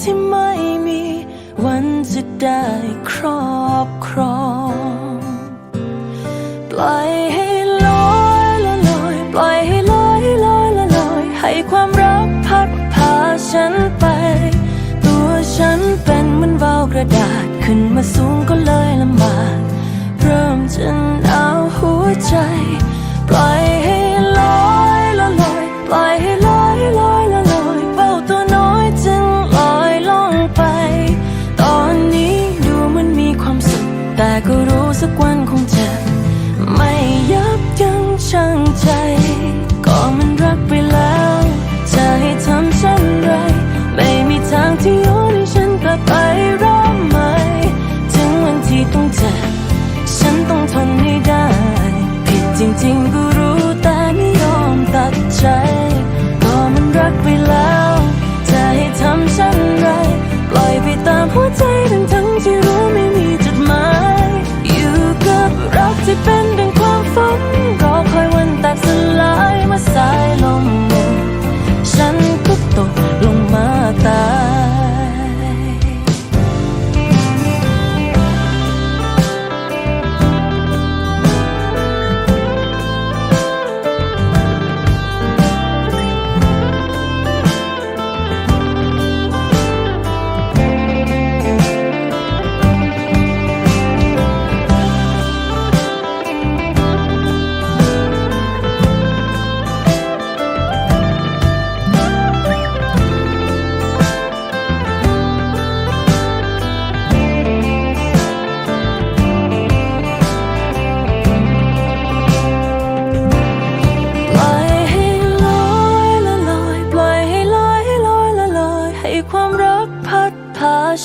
ที่ไม่มีวันจะได้ครอบครอง ปล่อยให้ลอยละลอย ปล่อยให้ลอยลอยละลอย ให้ความรักพัดพาฉันไป ตัวฉันเป็นเหมือนวาวกระดาษขึ้นมาสูงก็เลย สักวันคงจะไม่ยับยั้งชั่งใจ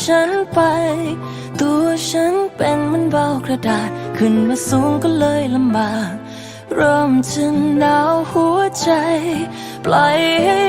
ฉันไป ตัวฉันเป็นมันเบากระดาษ ขึ้นมาสูงก็เลยลำบาก เริ่มจะหนาวหัวใจ ปล่อยให้